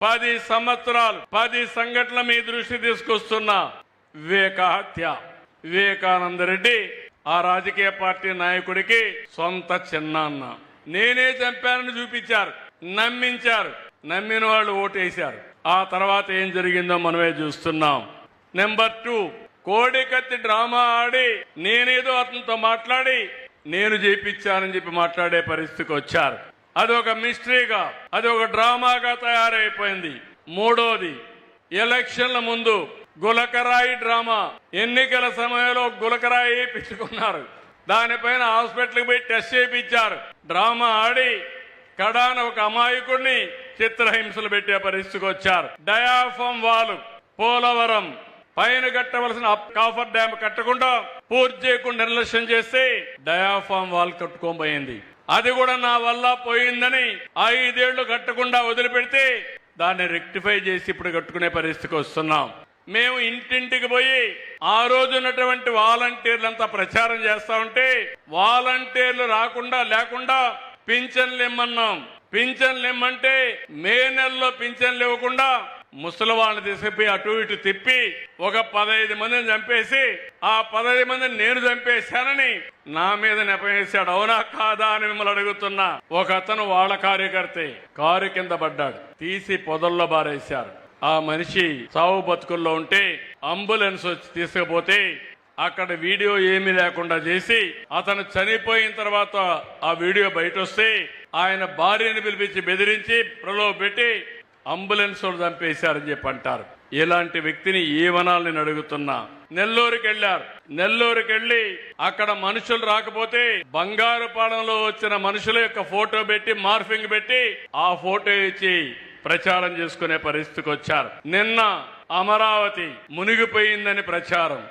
పది సంవత్సరాలు పది సంఘటనల మీ దృష్టి తీసుకొస్తున్న వివేక హత్య వివేకానంద రెడ్డి ఆ రాజకీయ పార్టీ నాయకుడికి సొంత చిన్నాన్న నేనే చంపానని చూపించారు నమ్మించారు నమ్మిన వాళ్ళు ఓటేశారు. ఆ తర్వాత ఏం జరిగిందో మనమే చూస్తున్నాం. నెంబర్ టూ కోడికత్తి డ్రామా ఆడి నేనేదో అతనితో మాట్లాడి నేను చేపించానని చెప్పి మాట్లాడే పరిస్థితికి వచ్చారు. అది ఒక మిస్టరీగా అది ఒక డ్రామాగా తయారైపోయింది. మూడోది ఎలక్షన్ల ముందు గులకరాయి డ్రామా. ఎన్నికల సమయంలో గులకరాయి వేయించుకున్నారు దానిపైన హాస్పిటల్కి పోయి టెస్ట్ చేయించారు. డ్రామా ఆడి కడాన ఒక అమాయకుడిని చిత్రహింసలు పెట్టే పరిస్థితికి వచ్చారు. డయాఫామ్ వాలు పోలవరం. పైన కట్టవలసిన అప్- కాఫర్ డ్యామ్ కట్టకుండా పూర్తి చేయకుండా నిర్లక్ష్యం చేస్తే డయాఫామ్ వాల్ కట్టుకోబోయింది. అది కూడా నా వల్ల పోయిందని ఐదేళ్ళు కట్టకుండా వదిలిపెడితే దాన్ని రెక్టిఫై చేసి ఇప్పుడు కట్టుకునే పరిస్థితికి వస్తున్నాం. మేము ఇంటింటికి పోయి ఆ రోజు ఉన్నటువంటి వాలంటీర్లంతా ప్రచారం చేస్తా ఉంటే వాలంటీర్లు రాకుండా లేకుండా పింఛన్లు ఇమ్మన్నాం. పింఛన్లు ఇమ్మంటే మే నెలలో పింఛన్లు ఇవ్వకుండా ముసలి వాళ్ళని తీసుకుపోయి అటు ఇటు తిప్పి ఒక పదహైదు మందిని చంపేసి ఆ పదహైదు మందిని నేను చంపేశానని నా మీద నెపేశాడు అవునా కాదా అని మిమ్మల్ని అడుగుతున్నా. ఒక అతను వాళ్ళ కార్యకర్తే కారు కింద పడ్డాడు. తీసి పొదల్లో బారేశారు. ఆ మనిషి చావు బతుకుల్లో ఉంటే అంబులెన్స్ వచ్చి తీసుకుపోతే అక్కడ వీడియో ఏమీ లేకుండా చేసి అతను చనిపోయిన తర్వాత ఆ వీడియో బయట వస్తే ఆయన భార్యను పిలిపించి బెదిరించి ప్రలోభ పెట్టి అంబులెన్స్ వాళ్ళు చంపేశారని చెప్పి అంటారు. ఇలాంటి వ్యక్తిని ఏమనాలని నేను అడుగుతున్నా? నెల్లూరుకి వెళ్ళారు నెల్లూరుకి వెళ్ళి అక్కడ మనుషులు రాకపోతే బంగారుపాలెంలో వచ్చిన మనుషుల యొక్క ఫోటో పెట్టి మార్ఫింగ్ పెట్టి ఆ ఫోటో ఇచ్చి ప్రచారం చేసుకునే పరిస్థితికి వచ్చారు. నిన్న అమరావతి మునిగిపోయిందని ప్రచారం.